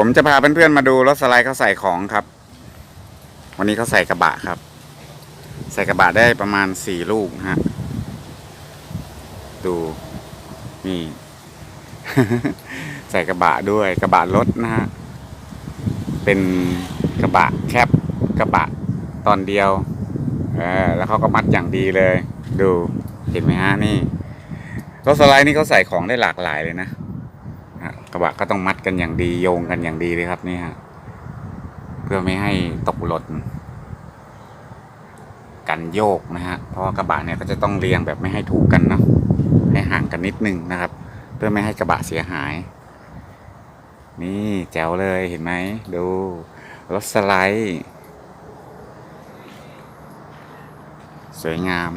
ผมจะพาเพื่อนๆมาดูรถสไลด์เขาใส่ของครับ วันนี้เขาใส่กระบะครับ ใส่กระบะได้ประมาณสี่ลูกนะฮะ ดูนี่ ใส่กระบะด้วยกระบะรถนะฮะ เป็นกระบะแคบกระบะตอนเดียวเออแล้วเขาก็มัดอย่างดีเลย ดูเห็นไหมฮะนี่รถสไลด์นี่เขาใส่ของได้หลากหลายเลยนะ กระบะก็ต้องมัดกันอย่างดีโยงกันอย่างดีเลยครับนี่ฮะเพื่อไม่ให้ตกหล่นกันโยกนะฮะเพราะว่ากระบะเนี่ยก็จะต้องเรียงแบบไม่ให้ถูกกันเนาะให้ห่างกันนิดนึงนะครับ เพื่อไม่ให้กระบะเสียหาย นี่แจ๋วเลยเห็นไหมดูรถสไลด์สวยงาม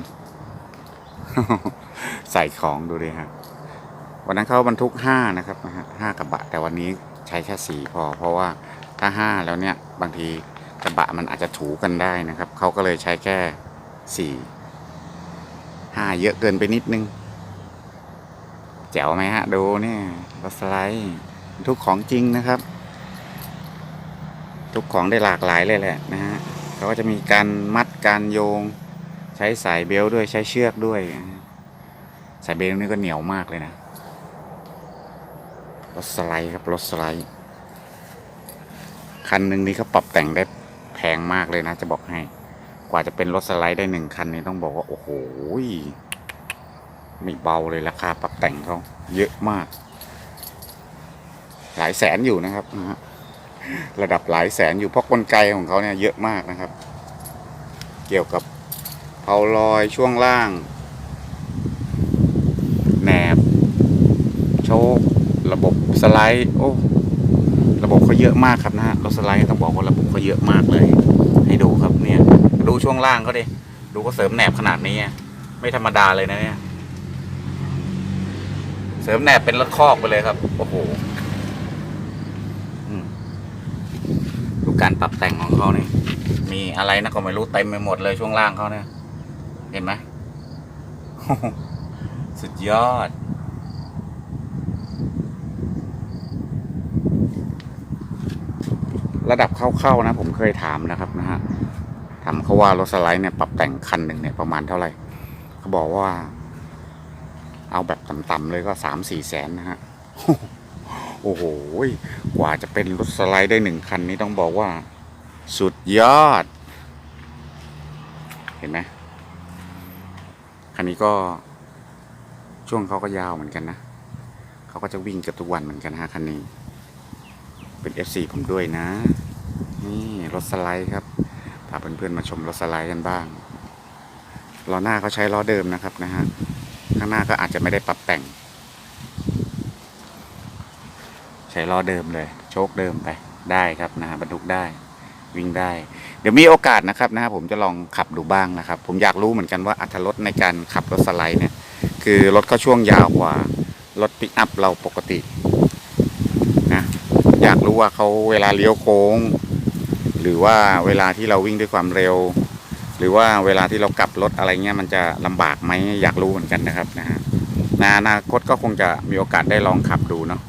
ใส่ของดูดิฮะ วันนั้นเขาบรรทุกห้านะครับห้ากระบะ แต่วันนี้ใช้แค่สี่พอ เพราะว่าถ้าห้าแล้วเนี่ยบางทีกระบะมันอาจจะถูกันได้นะครับเขาก็เลยใช้แค่สี่ห้าเยอะเกินไปนิดนึง แจ๋วไหมฮะ ดูเนี่ยรถสไลด์บรรทุกของจริงนะครับ ทุกของได้หลากหลายเลยแหละนะฮะเขาก็จะมีการมัดการโยง ใช้สายเบลด้วยใช้เชือกด้วย สายเบลนี่ก็เหนียวมากเลยนะ รถสไลด์ครับรถสไลด์คันหนึ่งนี่เขาปรับแต่งได้แพงมากเลยนะ จะบอกให้ กว่าจะเป็นรถสไลด์ได้หนึ่งคันนี่ต้องบอกว่า โอ้โหไม่เบาเลยราคาปรับแต่งเขาเยอะมาก หลายแสนอยู่นะครับนะฮะระดับหลายแสนอยู่เพราะกลไกของเขาเนี่ยเยอะมากนะครับ เกี่ยวกับเผาลอยช่วงล่าง แหนบ โชค ระบบสไลด์โอ้ระบบเขาเยอะมากครับนะฮะรถสไลด์ต้องบอกว่าระบบเขาเยอะมากเลย ให้ดูครับเนี่ยดูช่วงล่างเขาดิดูเขาเสริมแหนบขนาดนี้ไม่ธรรมดาเลยนะเนี่ย เสริมแหนบเป็นรถคอกไปเลยครับโอ้โหดูการปรับแต่งของเขาเนี่ยมีอะไรนะก็ไม่รู้เต็มไปหมดเลยช่วงล่างเขาเนี่ย เห็นไหมสุดยอด ระดับเข้าๆนะ ผมเคยถามนะครับนะฮะถามเขาว่ารถสไลด์เนี่ยปรับแต่งคันหนึ่งเนี่ยประมาณเท่าไหร่เขาบอกว่า เอาแบบต่ำๆเลยก็สามสี่แสนนะฮะโอ้โหกว่าจะเป็นรถสไลด์ได้หนึ่งคันนี้ต้องบอกว่า สุดยอด เห็นไหมคันนี้ก็ช่วงเขาก็ยาวเหมือนกันนะเขาก็จะวิ่งเกับทุกวันเหมือนกันฮะคันนี้ เป็น FC ผมด้วยนะ นี่รถสไลด์ครับพาเพื่อนๆมาชมรถสไลด์กันบ้างล้อหน้าเขาใช้ล้อเดิมนะครับนะฮะข้างหน้าก็อาจจะไม่ได้ปรับแต่ง ใช้ล้อเดิมเลย โชคเดิมไปได้ครับนะฮะบรรทุกได้วิ่งได้ เดี๋ยวมีโอกาสนะครับนะฮะผมจะลองขับดูบ้างนะครับ ผมอยากรู้เหมือนกันว่าอัตรถรสในการขับรถสไลด์เนี่ย คือรถเขาช่วงยาวกว่ารถปิกอัพเราปกตินะ อยากรู้ว่าเขาเวลาเลี้ยวโค้ง หรือว่าเวลาที่เราวิ่งด้วยความเร็ว หรือว่าเวลาที่เรากลับรถอะไรเงี้ยมันจะลำบากไหมอยากรู้เหมือนกันนะครับนะฮะในอนาคตก็คงจะมีโอกาสได้ลองขับดูเนาะ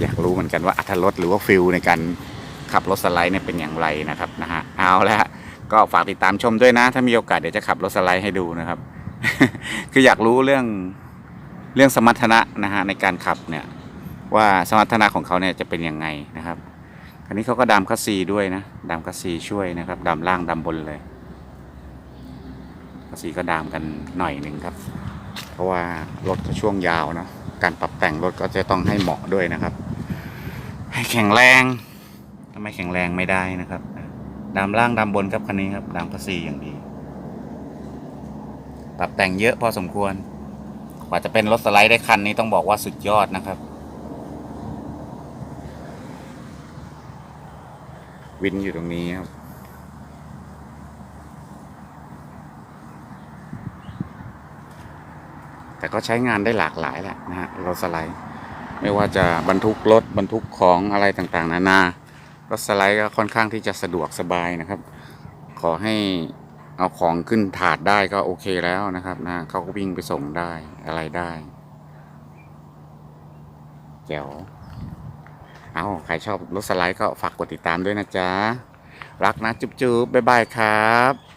อยากรู้เหมือนกันว่าอัตรถรสหรือว่าฟิลในการขับรถสไลด์เนี่ยเป็นอย่างไรนะครับนะฮะเอาละก็ฝากติดตามชมด้วยนะ ถ้ามีโอกาสเดี๋ยวจะขับรถสไลด์ให้ดูนะครับ คืออยากรู้เรื่องเรื่องสมรรถนะนะฮะในการขับเนี่ย ว่าสมรรถนะของเขาเนี่ยจะเป็นยังไงนะครับคันนี้เขาก็ดามคัสซีด้วยนะดามคัสซีช่วยนะครับดามล่างดามบนเลยคัสซีก็ดามกันหน่อยหนึ่งครับ เพราะว่ารถช่วงยาวเนาะการปรับแต่งรถก็จะต้องให้เหมาะด้วยนะครับ ให้แข็งแรงทำไมแข็งแรงไม่ได้นะครับดามล่างดามบนครับคันนี้ครับดามคัสซีอย่างดี ปรับแต่งเยอะพอสมควรกว่าจะเป็นรถสไลด์ได้คันนี้ต้องบอกว่าสุดยอดนะครับ วินอยู่ตรงนี้ครับ แต่ก็ใช้งานได้หลากหลายแหละนะฮะรถสไลด์ ไม่ว่าจะบรรทุกรถบรรทุกของอะไรต่างๆ นานารถสไลด์ก็ค่อนข้างที่จะสะดวกสบายนะครับ ขอให้เอาของขึ้นถาดได้ก็โอเคแล้วนะครับนะเขาก็วิ่งไปส่งได้อะไรได้แจ๋ว เอาใครชอบรถสไลด์ก็ฝากกดติดตามด้วยนะจ๊ะ รักนะจุ๊บๆบ๊ายบายครับ